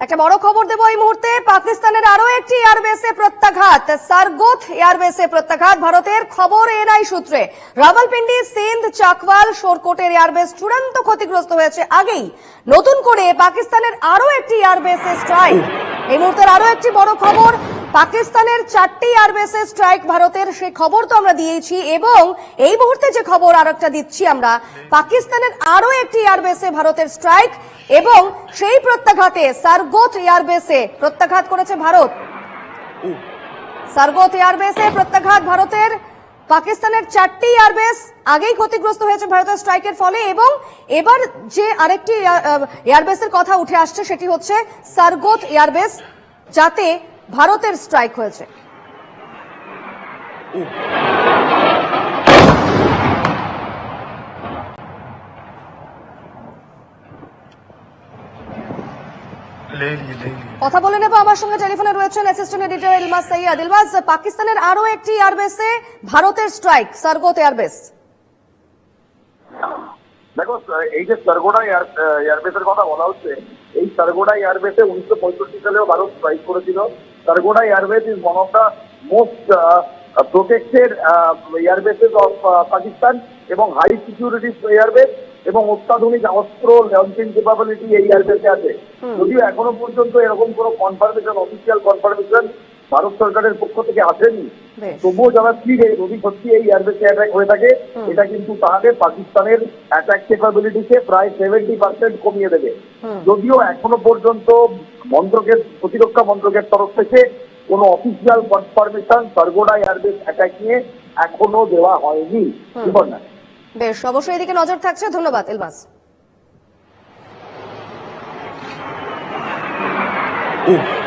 একটা বড় খবর দেবো এই মুহূর্তে, পাকিস্তানের আরও একটি এয়ারবেসে প্রত্যাঘাত, সারগোথ এয়ারবেসে প্রত্যাঘাত, ভারতের খবর এনআই সূত্রে। রাওয়ালপিন্ডি, সিন্ধ, চাকওয়াল, সোরকোটের এয়ারবেস চূড়ান্ত ক্ষতিগ্রস্ত হয়েছে আগেই। নতুন করে পাকিস্তানের আরও একটি এয়ারবেসে স্ট্রাইক এই মুহূর্তের আরও একটি বড় খবর পাকিস্তানের চারটি এয়ারবেসে স্ট্রাইক ভারতের সেই খবর তো আমরা দিয়েছি এবং এই মুহূর্তে যে খবর আর একটা দিচ্ছি আমরা, পাকিস্তানের আরও একটি এয়ারবেসে ভারতের স্ট্রাইক এবং সেই প্রত্যাঘাতে সারগোথ এয়ারবেসে প্রত্যাঘাত করেছে ভারত। সারগোথ এয়ারবেসে প্রত্যাঘাত ভারতের। পাকিস্তানের চারটি এয়ারবেস আগেই ক্ষতিগ্রস্ত হয়েছে ভারতের স্ট্রাইকের ফলে এবং এবার যে আরেকটি এয়ারবেসের কথা উঠে আসছে সেটি হচ্ছে সারগোথ এয়ারবেস, যাতে ভারতের স্ট্রাইক হয়েছে। কথা বলে নেব আমার সঙ্গে টেলিফোনে রয়েছেন অ্যাসিস্ট্যান্ট এডিটর ইলমাস সাইয়াদ ইলমাস পাকিস্তানের আরও একটি এয়ারবেসে ভারতের স্ট্রাইক সার্গোত এয়ারবেস দেখো এই যে সার্গোটা এয়ারবেসের কথা বলা হচ্ছে এই সারগোডা এয়ারবেসে উনিশশো পঁয়ষট্টি সালেও ভারত স্ট্রাইক করেছিল। Sargodha airbase is one of the most protected airbases of Pakistan এবং হাই সিকিউরিটি এয়ারবেস এবং অত্যাধুনিক অস্ত্র লঞ্চিং ক্যাপাবিলিটি এই এয়ারবেসে আছে। যদিও এখনও পর্যন্ত এরকম কোনো কনফার্মেশন অফিসিয়াল কনফার্মেশন ভারত সরকারের পক্ষ থেকে আসেনি। তবুও জানাচ্ছি যে যদি সত্যি এই এয়ারবেসে অ্যাটাক হয়ে থাকে এটা কিন্তু তাহলে পাকিস্তানের অ্যাটাক ক্যাপাবিলিটিকে প্রায় সেভেন্টি পার্সেন্ট কমিয়ে দেবে। যদিও এখনও পর্যন্ত মন্ত্রকের প্রতিরক্ষা মন্ত্রকের তরফ থেকে কোনো official confirmation Sargodha airbase attack নিয়ে এখনও দেওয়া হয়নি। সুবর্ণা বেশ অবশ্যই এদিকে নজর থাকছে। ধন্যবাদ ইলমাস। Ooh.